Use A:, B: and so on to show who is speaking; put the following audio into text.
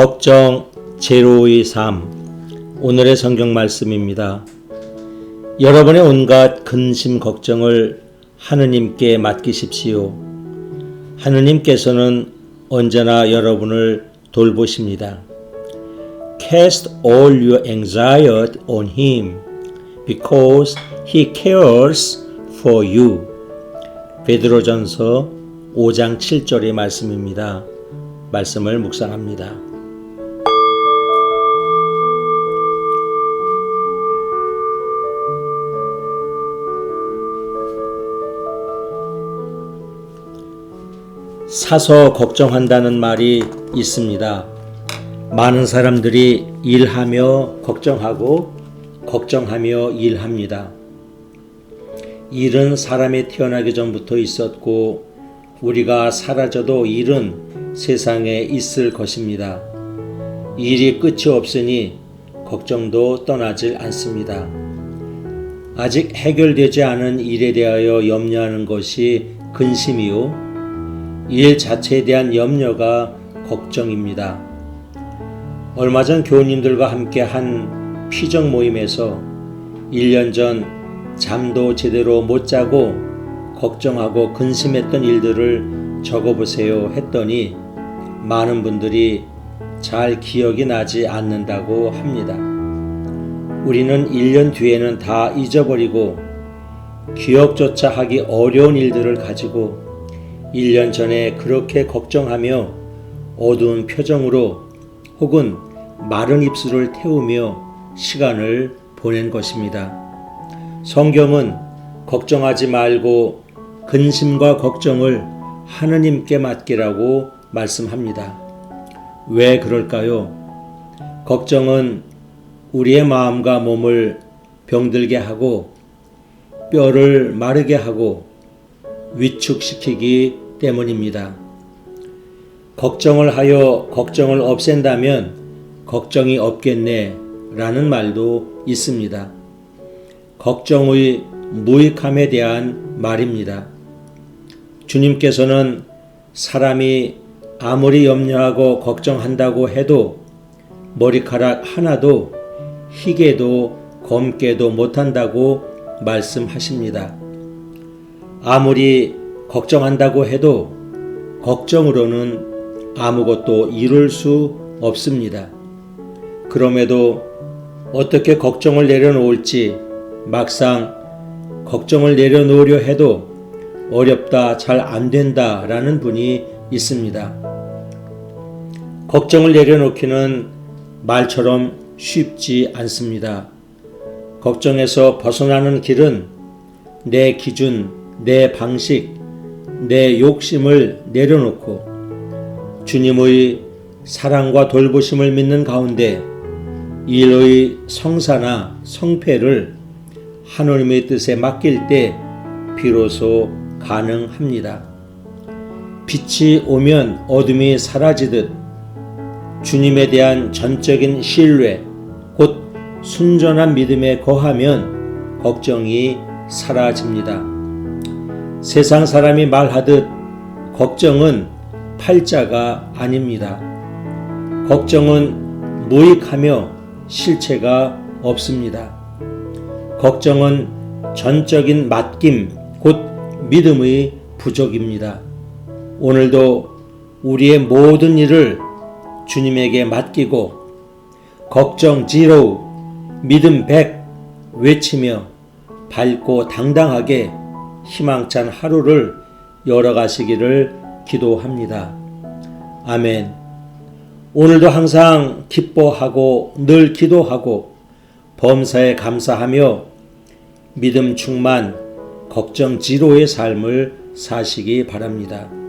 A: 걱정 제로의 삶 오늘의 성경 말씀입니다. 여러분의 온갖 근심 걱정을 하느님께 맡기십시오. 하느님께서는 언제나 여러분을 돌보십니다. Cast all your anxiety on him because he cares for you. 베드로전서 5장 7절의 말씀입니다. 말씀을 묵상합니다. 사서 걱정한다는 말이 있습니다. 많은 사람들이 일하며 걱정하고 걱정하며 일합니다. 일은 사람이 태어나기 전부터 있었고 우리가 사라져도 일은 세상에 있을 것입니다. 일이 끝이 없으니 걱정도 떠나질 않습니다. 아직 해결되지 않은 일에 대하여 염려하는 것이 근심이요. 일 자체에 대한 염려가 걱정입니다. 얼마 전 교우님들과 함께 한 피정 모임에서 1년 전 잠도 제대로 못 자고 걱정하고 근심했던 일들을 적어보세요 했더니 많은 분들이 잘 기억이 나지 않는다고 합니다. 우리는 1년 뒤에는 다 잊어버리고 기억조차 하기 어려운 일들을 가지고 1년 전에 그렇게 걱정하며 어두운 표정으로 혹은 마른 입술을 태우며 시간을 보낸 것입니다. 성경은 걱정하지 말고 근심과 걱정을 하느님께 맡기라고 말씀합니다. 왜 그럴까요? 걱정은 우리의 마음과 몸을 병들게 하고 뼈를 마르게 하고 위축시키기 때문입니다. 걱정을 하여 걱정을 없앤다면 걱정이 없겠네 라는 말도 있습니다. 걱정의 무익함에 대한 말입니다. 주님께서는 사람이 아무리 염려하고 걱정한다고 해도 머리카락 하나도 희게도 검게도 못한다고 말씀하십니다. 아무리 걱정한다고 해도 걱정으로는 아무것도 이룰 수 없습니다. 그럼에도 어떻게 걱정을 내려놓을지 막상 걱정을 내려놓으려 해도 어렵다, 잘 안 된다 라는 분이 있습니다. 걱정을 내려놓기는 말처럼 쉽지 않습니다. 걱정에서 벗어나는 길은 내 기준, 내 방식, 내 욕심을 내려놓고 주님의 사랑과 돌보심을 믿는 가운데 일의 성사나 성패를 하나님의 뜻에 맡길 때 비로소 가능합니다. 빛이 오면 어둠이 사라지듯 주님에 대한 전적인 신뢰, 곧 순전한 믿음에 거하면 걱정이 사라집니다. 세상 사람이 말하듯 걱정은 팔자가 아닙니다. 걱정은 무익하며 실체가 없습니다. 걱정은 전적인 맡김, 곧 믿음의 부족입니다. 오늘도 우리의 모든 일을 주님에게 맡기고 걱정 지로 믿음 백 외치며 밝고 당당하게 희망찬 하루를 열어가시기를 기도합니다. 아멘. 오늘도 항상 기뻐하고 늘 기도하고 범사에 감사하며 믿음 충만 걱정 지로의 삶을 사시기 바랍니다.